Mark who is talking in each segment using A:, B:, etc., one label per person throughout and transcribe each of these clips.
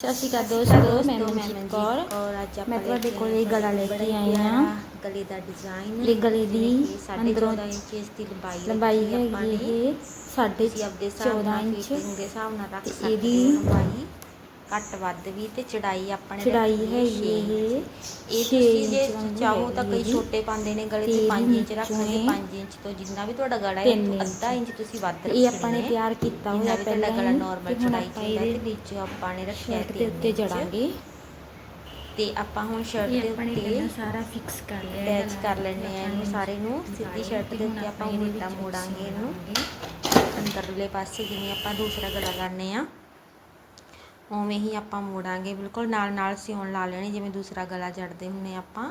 A: ਸਤਿ ਸ਼੍ਰੀ ਅਕਾਲ ਦੋਸਤੋ ਮੈਂ ਮਨਜੀਤ ਕੌਰ।
B: ਔਰ ਅੱਜ ਆਪਾਂ
A: ਮੈਂ ਤੁਹਾਡੇ ਕੋਲ ਇਹ ਗਲਾ ਲੈ ਕੇ
B: ਹੀ
A: ਆਈ ਹਾਂ।
B: ਗਲੇ ਦਾ ਡਿਜ਼ਾਈਨ
A: ਇਹ ਗਲੇ ਦੀ ਅੰਦਰੋਂ
B: 14.5 ਇੰਚ ਦੀ ਲੰਬਾਈ
A: ਲੰਬਾਈ
B: ਨੇ।
A: ਇਹ ਸਾਢੇ
B: ਤੁਸੀਂ ਆਪਦੇ ਹਿਸਾਬ
A: 14
B: ਨਾਲ
A: ਇੰਚ
B: ਫਿਟਿੰਗ ਦੇ ਹਿਸਾਬ ਨਾਲ ਰੱਖ ਸਕਦੇ
A: ਇਹਦੀ
B: ਹੋ ਲੰਬਾਈ। ਘੱਟ ਵੱਧ ਵੀ ਤੇ ਚੜਾਈ ਆਪਣੇ
A: ਚੜਾਈ
B: ਹੈ
A: ਇਹ।
B: ਇਹ ਤੁਸੀਂ ਜੇ ਚਾਹੋ ਤਾਂ ਕਈ। ਛੋਟੇ ਪਾਉਂਦੇ ਨੇ ਗਲੇ
A: ਤੇ
B: 'ਚ 5 ਇੰਚ
A: ਵਿੱਚੋਂ
B: 5 ਇੰਚ ਤੋਂ ਜਿੰਨਾ ਵੀ ਤੁਹਾਡਾ ਗਲਾ ਹੈ ਤੋਂ। ਅੱਧਾ ਇੰਚ ਤੁਸੀਂ ਵੱਧ
A: ਇਹ
B: ਰੱਖਣਾ
A: ਆਪਾਂ ਨੇ ਤਿਆਰ ਕੀਤਾ ਹੋਇਆ ਪਹਿਲਾਂ
B: ਗਲਾ ਨਾਰਮਲ
A: ਤੇ
B: ਚੜਾਈ ਚਾਹੀਦਾ ਤੇ ਵਿੱਚੋਂ ਆਪਾਂ ਨੇ ਰੱਖਿਆ ਤਿੰਨ
A: ਉੱਤੇ। ਜੜਾਂਗੇ
B: ਤੇ ਆਪਾਂ ਹੁਣ ਸ਼ਰਟ
A: ਇਹ
B: ਦੇ ਉੱਤੇ
A: ਸਾਰਾ ਫਿਕਸ ਕਰ ਲਿਆ
B: ਅਟੈਚ ਕਰ ਲੈਣੇ ਆ ਇਹਨੂੰ ਸਾਰੇ ਨੂੰ ਸਿੱਧੀ ਸ਼ਰਟ ਦੇ ਉੱਤੇ ਆਪਾਂ ਉਲਟਾ ਮੋੜਾਂਗੇ ਇਹਨੂੰ ਅੰਦਰਲੇ ਪਾਸੇ ਜਿਵੇਂ ਆਪਾਂ ਦੂਸਰਾ ਗਲਾ ਕਰਨੇ ਆ ਉਵੇਂ ਹੀ ਆਪਾਂ ਮੋੜਾਂਗੇ ਬਿਲਕੁਲ ਨਾਲ ਨਾਲ ਸਿਉਣ ਲਾ ਲੈਣੀ ਜਿਵੇਂ ਦੂਸਰਾ ਗਲਾ ਜੜਦੇ ਹੁੰਨੇ ਆਪਾਂ।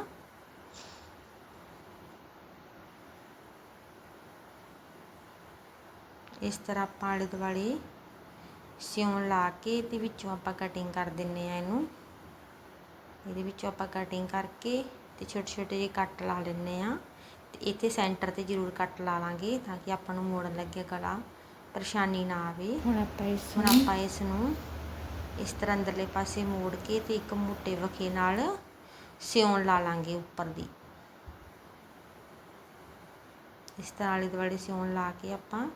B: ਇਸ ਤਰ੍ਹਾਂ ਆਪਾਂ ਆਲੇ ਦੁਆਲੇ ਸਿਉਣ ਲਾ ਕੇ ਤੇ ਵਿੱਚੋਂ ਆਪਾਂ ਕਟਿੰਗ ਕਰ ਦਿੰਨੇ ਆ ਇਹਨੂੰ। ਇਹਦੇ ਵਿੱਚੋਂ ਆਪਾਂ ਕਟਿੰਗ ਕਰਕੇ ਤੇ ਛੋਟੇ ਛੋਟੇ ਜਿਹੇ ਕੱਟ ਲਾ ਲੈਂਦੇ ਆ। ਤੇ ਇੱਥੇ ਸੈਂਟਰ ਤੇ ਜ਼ਰੂਰ ਕੱਟ ਲਾ ਲਾਂਗੇ ਤਾਂ ਕਿ ਆਪਾਂ ਨੂੰ ਮੋੜਨ ਲੱਗੇ ਗਲਾ। ਪਰੇਸ਼ਾਨੀ ਨਾ ਆਵੇ।
A: ਹੁਣ ਆਪਾਂ ਇਸ
B: ਹੁਣ ਆਪਾਂ ਇਸ ਨੂੰ ਇਸ ਤਰ੍ਹਾਂ ਅੰਦਰਲੇ ਪਾਸੇ ਮੋੜ ਕੇ ਤੇ ਇੱਕ ਮੋਟੇ ਵਖੇ ਨਾਲ ਸਿਉਣ ਲਾ ਲਾਂਗੇ ਉੱਪਰ ਦੀ। ਇਸ ਤਰ੍ਹਾਂ ਆਲੇ ਦੁਆਲੇ ਸਿਉਣ ਲਾ ਕੇ ਆਪਾਂ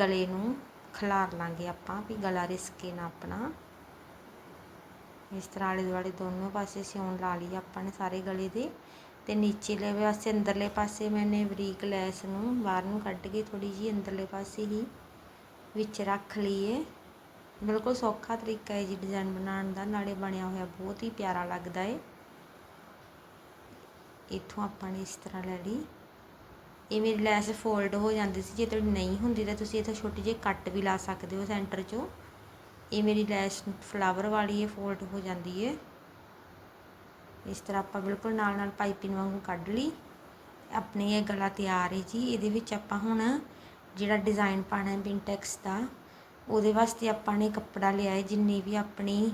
B: ਗਲੇ ਨੂੰ ਖਿਲਾਰ ਲਾਂਗੇ ਆਪਾਂ ਵੀ ਗਲਾ ਰਿਸਕੇ ਨਾ ਆਪਣਾ। ਇਸ ਤਰ੍ਹਾਂ ਆਲੇ ਦੁਆਲੇ ਦੋਨੋਂ ਪਾਸੇ ਸਿਉਣ ਲਾ ਲਈ ਆਪਾਂ ਨੇ ਸਾਰੇ ਗਲੇ ਦੇ। ਤੇ ਨੀਚੇਲੇ ਪਾਸੇ, ਅੰਦਰਲੇ ਪਾਸੇ ਮੈਨੇ ਬਰੀਕ ਲੈਸ ਨੂੰ ਬਾਹਰ ਨੂੰ ਕੱਢ ਕੇ ਥੋੜੀ ਜੀ ਅੰਦਰਲੇ ਪਾਸੇ ਹੀ ਵਿੱਚ ਰੱਖ ਲਈਏ। ਬਿਲਕੁਲ ਸੌਖਾ ਤਰੀਕਾ ਹੈ ਜੀ ਡਿਜ਼ਾਈਨ ਬਣਾਉਣ ਦਾ, ਨਾਲੇ ਬਣਿਆ ਹੋਇਆ ਬਹੁਤ ਹੀ ਪਿਆਰਾ ਲੱਗਦਾ ਏ ਇੱਥੋਂ ਆਪਾਂ ਨੇ ਇਸ ਤਰ੍ਹਾਂ ਲੈ ਲਈ। ਇਹ ਮੇਰੀ ਲੈਸ ਫੋਲਡ ਹੋ ਜਾਂਦੀ ਸੀ, ਜੇ ਤੁਹਾਡੀ ਨਹੀਂ ਹੁੰਦੀ ਤਾਂ ਤੁਸੀਂ ਇੱਥੇ ਛੋਟੀ ਜਿਹੀ ਕੱਟ ਵੀ ਲਾ ਸਕਦੇ ਹੋ ਸੈਂਟਰ 'ਚੋਂ। ਇਹ ਮੇਰੀ ਲੈਸ ਫਲਾਵਰ ਵਾਲੀ ਹੈ ਫੋਲਡ ਹੋ ਜਾਂਦੀ ਹੈ। ਇਸ ਤਰ੍ਹਾਂ ਆਪਾਂ ਬਿਲਕੁਲ ਨਾਲ ਨਾਲ ਪਾਈਪਿੰਗ ਵਾਂਗੂ ਕੱਢ ਲਈ। ਆਪਣੀ ਇਹ ਗਲਾ ਤਿਆਰ ਹੈ ਜੀ, ਇਹਦੇ ਵਿੱਚ ਆਪਾਂ ਹੁਣ ਜਿਹੜਾ ਡਿਜ਼ਾਈਨ ਪਾਣਾ ਹੈ ਬਿੰਟੈਕਸ ਦਾ ਉਹਦੇ ਵਾਸਤੇ ਆਪਾਂ ਨੇ ਕੱਪੜਾ ਲਿਆ ਹੈ, ਜਿੰਨੀ ਵੀ ਆਪਣੀ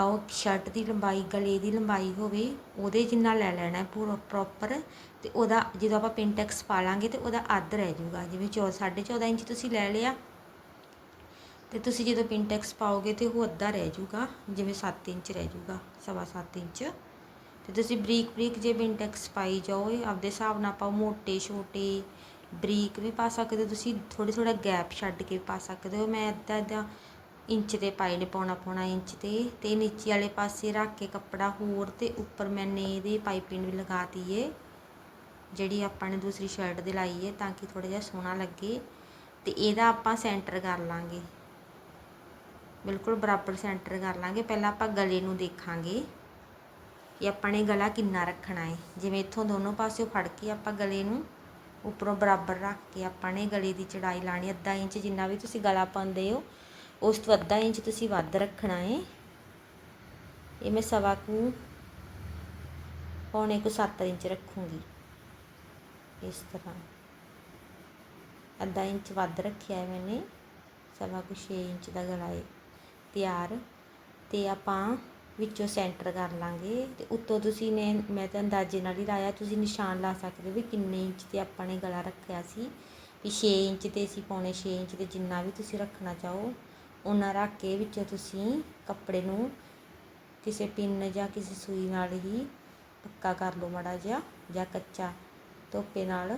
B: ਉਹ ਸ਼ਰਟ ਦੀ ਲੰਬਾਈ, ਗਲੇ ਦੀ ਲੰਬਾਈ ਹੋਵੇ, ਉਹਦੇ ਜਿੰਨਾ ਲੈ ਲੈਣਾ ਹੈ ਪੂਰਾ ਪ੍ਰੋਪਰ ਤੇ ਉਹਦਾ ਜਦੋਂ ਆਪਾਂ ਪਿੰਟੈਕਸ ਪਾ ਲਾਂਗੇ ਤੇ ਉਹਦਾ ਅੱਧ ਰਹਿ ਜਾਊਗਾ। ਜਿਵੇਂ 14 14.5 ਇੰਚ ਤੁਸੀਂ ਲੈ ਲਿਆ, ਤੇ ਤੁਸੀਂ ਜਦੋਂ ਪਿੰਟੈਕਸ ਪਾਓਗੇ ਤੇ ਉਹ ਅੱਧਾ ਰਹਿ ਜਾਊਗਾ, ਜਿਵੇਂ 7 ਇੰਚ ਰਹਿ ਜਾਊਗਾ, ਸਵਾ 7 ਇੰਚ। ਤੇ ਤੁਸੀਂ ਬਰੀਕ ਬਰੀਕ ਜੇ ਪਿੰਟੈਕਸ ਪਾਈ ਜਾਓ ਆਪਦੇ ਹਿਸਾਬ ਨਾਲ ਪਾਓ ਮੋਟੇ ਛੋਟੇ ਬਰੀਕ ਵੀ ਪਾ ਸਕਦੇ ਹੋ, ਤੁਸੀਂ ਥੋੜ੍ਹਾ ਥੋੜ੍ਹਾ ਗੈਪ ਛੱਡ ਕੇ ਪਾ ਸਕਦੇ ਹੋ। ਮੈਂ ਇੱਦਾਂ ਇੱਦਾਂ ਇੰਚ ਦੇ ਪਾਏ ਨੇ, ਪੌਣਾ ਪੌਣਾ ਇੰਚ ਤੇ ਅਤੇ ਨੀਚੇ ਵਾਲੇ ਪਾਸੇ ਰੱਖ ਕੇ ਕੱਪੜਾ ਹੋਰ ਅਤੇ ਉੱਪਰ ਮੈਨੇ ਇਹਦੇ ਪਾਈਪਿੰਗ ਵੀ ਲਗਾਤੀ ਏ ਜਿਹੜੀ ਆਪਾਂ ਨੇ ਦੂਸਰੀ ਸ਼ਰਟ ਦੇ ਲਾਈ ਏ, ਤਾਂ ਕਿ ਥੋੜ੍ਹਾ ਜਿਹਾ ਸੋਹਣਾ ਲੱਗੇ। ਅਤੇ ਇਹਦਾ ਆਪਾਂ ਸੈਂਟਰ ਕਰ ਲਾਂਗੇ। ਬਿਲਕੁਲ ਬਰਾਬਰ ਸੈਂਟਰ ਕਰ ਲਾਂਗੇ। ਪਹਿਲਾਂ ਆਪਾਂ ਗਲੇ ਨੂੰ ਦੇਖਾਂਗੇ ਕਿ ਆਪਾਂ ਨੇ ਗਲਾ ਕਿੰਨਾ ਰੱਖਣਾ ਹੈ ਜਿਵੇਂ ਇੱਥੋਂ ਦੋਨੋਂ ਪਾਸਿਓਂ ਫੜ ਕੇ ਆਪਾਂ ਗਲੇ ਨੂੰ ਉੱਪਰੋਂ ਬਰਾਬਰ ਰੱਖ ਕੇ ਆਪਾਂ ਨੇ ਗਲੇ ਦੀ ਚੜਾਈ ਲਾਣੀ, ਅੱਧਾ ਇੰਚ ਜਿੰਨਾ ਵੀ ਤੁਸੀਂ ਗਲਾ ਪਾਉਂਦੇ ਹੋ, ਉਸ ਤੋਂ ਅੱਧਾ ਇੰਚ ਤੁਸੀਂ ਵੱਧ ਰੱਖਣਾ ਹੈ ਇਹ ਮੈਂ ਸਵਾ ਕੁ, ਪੌਣੇ ਕੁ 7 ਇੰਚ ਰੱਖੂੰਗੀ। ਇਸ ਤਰ੍ਹਾਂ। ਅੱਧਾ ਇੰਚ ਵੱਧ ਰੱਖਿਆ ਹੈ ਮੈਨੇ, ਸਵਾ ਕੁ 6 ਇੰਚ ਦਾ ਗਲਾ ਹੈ ਤਿਆਰ। ਤੇ ਆਪਾਂ ਵਿੱਚੋਂ ਸੈਂਟਰ ਕਰ ਲਾਂਗੇ। ਅਤੇ ਉੱਤੋਂ ਤੁਸੀਂ ਨੇ ਮੈਂ ਤਾਂ ਅੰਦਾਜ਼ੇ ਨਾਲ ਹੀ ਲਾਇਆ, ਤੁਸੀਂ ਨਿਸ਼ਾਨ ਲਾ ਸਕਦੇ ਹੋ ਵੀ ਕਿੰਨੇ ਇੰਚ ਤੇ ਆਪਾਂ ਨੇ ਗਲਾ ਰੱਖਿਆ ਸੀ। ਵੀ ਛੇ ਇੰਚ ਤੇ ਅਸੀਂ ਪੌਣੇ ਛੇ ਇੰਚ ਤੇ ਜਿੰਨਾ ਵੀ ਤੁਸੀਂ ਰੱਖਣਾ ਚਾਹੋ, ਉਹਨਾਂ ਰੱਖ ਕੇ ਵਿੱਚੋਂ ਤੁਸੀਂ ਕੱਪੜੇ ਨੂੰ ਕਿਸੇ ਪਿੰਨ ਜਾਂ ਕਿਸੇ ਸੂਈ ਨਾਲ ਹੀ ਪੱਕਾ ਕਰ ਲਓ ਮੜਾ ਜਿਹਾ, ਜਾਂ ਕੱਚਾ ਧੋਪੇ ਨਾਲ।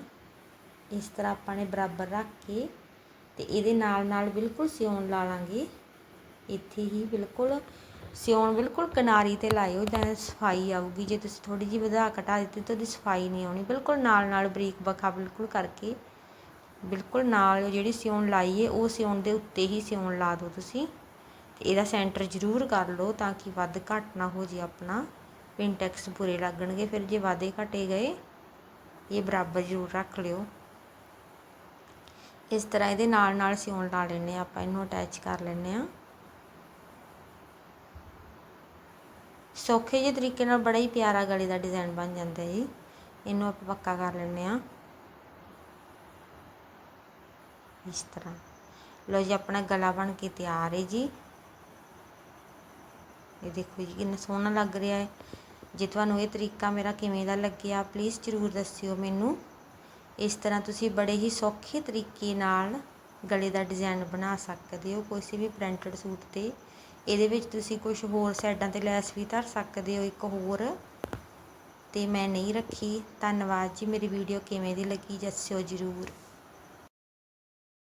B: ਇਸ ਤਰ੍ਹਾਂ ਆਪਾਂ ਨੇ ਬਰਾਬਰ ਰੱਖ ਕੇ ਤੇ ਇਹਦੇ ਨਾਲ ਨਾਲ ਬਿਲਕੁਲ ਸਿਉਣ ਲਾ ਲਾਂਗੇ। ਇੱਥੇ ਹੀ ਬਿਲਕੁਲ ਸਿਉਣ ਬਿਲਕੁਲ ਕਿਨਾਰੀ ਤੇ ਲਾਇਓ ਤਾਂ ਸਫ਼ਾਈ ਆਊਗੀ, ਜੇ ਤੁਸੀਂ ਥੋੜੀ ਜਿਹੀ ਵਧਾ ਘਟਾ ਦਿੱਤੀ ਤਾਂ ਉਹਦੀ ਸਫ਼ਾਈ ਨਹੀਂ ਆਉਣੀ। ਬਿਲਕੁਲ ਨਾਲ ਨਾਲ ਬਰੀਕ ਬਖਾ ਬਿਲਕੁਲ ਕਰਕੇ, ਬਿਲਕੁਲ ਨਾਲ ਜਿਹੜੀ ਸਿਉਣ ਲਾਈ ਹੈ ਉਹ ਸਿਉਣ ਦੇ ਉੱਤੇ ਹੀ ਸਿਉਣ ਲਾ ਦਿਓ ਤੁਸੀਂ। ਤੇ ਇਹਦਾ ਸੈਂਟਰ ਜ਼ਰੂਰ ਕਰ ਲਓ ਤਾਂ ਕਿ ਵੱਧ ਘੱਟ ਨਾ ਹੋ ਜੇ ਆਪਣਾ। ਪਿੰਟੈਕਸ ਪੂਰੇ ਲੱਗਣਗੇ, ਫਿਰ ਜੇ ਵਾਧੇ ਘਟੇ ਗਏ, ਇਹ ਬਰਾਬਰ ਜ਼ਰੂਰ ਰੱਖ ਲਿਓ। ਇਸ ਤਰ੍ਹਾਂ ਇਹਦੇ ਨਾਲ ਨਾਲ ਸਿਉਣ ਲਾ ਲੈਣੇ ਆਪਾਂ, ਇਹਨੂੰ ਅਟੈਚ ਕਰ ਲੈਣੇ ਆ ਸੌਖੇ ਜਿਹੇ ਤਰੀਕੇ ਨਾਲ ਬੜਾ ਹੀ ਪਿਆਰਾ ਗਲੇ ਦਾ ਡਿਜ਼ਾਈਨ ਬਣ ਜਾਂਦਾ ਹੈ ਜੀ। ਇਹਨੂੰ ਆਪਾਂ ਪੱਕਾ ਕਰ ਲੈਂਦੇ ਆ ਇਸ ਤਰ੍ਹਾਂ। ਲੋ ਜੀ, ਆਪਣਾ ਗਲਾ ਬਣ ਕੇ ਤਿਆਰ ਹੈ ਜੀ। ਇਹ ਦੇਖੋ ਜੀ, ਕਿੰਨਾ ਸੋਹਣਾ ਲੱਗ ਰਿਹਾ ਹੈ। ਜੇ ਤੁਹਾਨੂੰ ਇਹ ਤਰੀਕਾ ਮੇਰਾ ਕਿਵੇਂ ਦਾ ਲੱਗਿਆ ਪਲੀਜ਼ ਜ਼ਰੂਰ ਦੱਸਿਓ ਮੈਨੂੰ। ਇਸ ਤਰ੍ਹਾਂ ਤੁਸੀਂ ਬੜੇ ਹੀ ਸੌਖੇ ਤਰੀਕੇ ਨਾਲ ਗਲੇ ਦਾ ਡਿਜ਼ਾਈਨ ਬਣਾ ਸਕਦੇ ਹੋ ਕਿਸੇ ਵੀ ਪ੍ਰਿੰਟਡ ਸੂਟ ਤੇ। ਇਹਦੇ ਵਿੱਚ ਤੁਸੀਂ ਕੁਝ ਹੋਰ ਸਾਈਡਾਂ ਤੇ ਲੈਸ ਵੀ ਧਰ ਸਕਦੇ ਹੋ, ਇੱਕ ਹੋਰ। ਤੇ ਮੈਂ ਨਹੀਂ ਰੱਖੀ। ਧੰਨਵਾਦ ਜੀ, ਮੇਰੀ ਵੀਡੀਓ ਕਿਵੇਂ ਦੀ ਲੱਗੀ ਦੱਸਿਓ ਜ਼ਰੂਰ।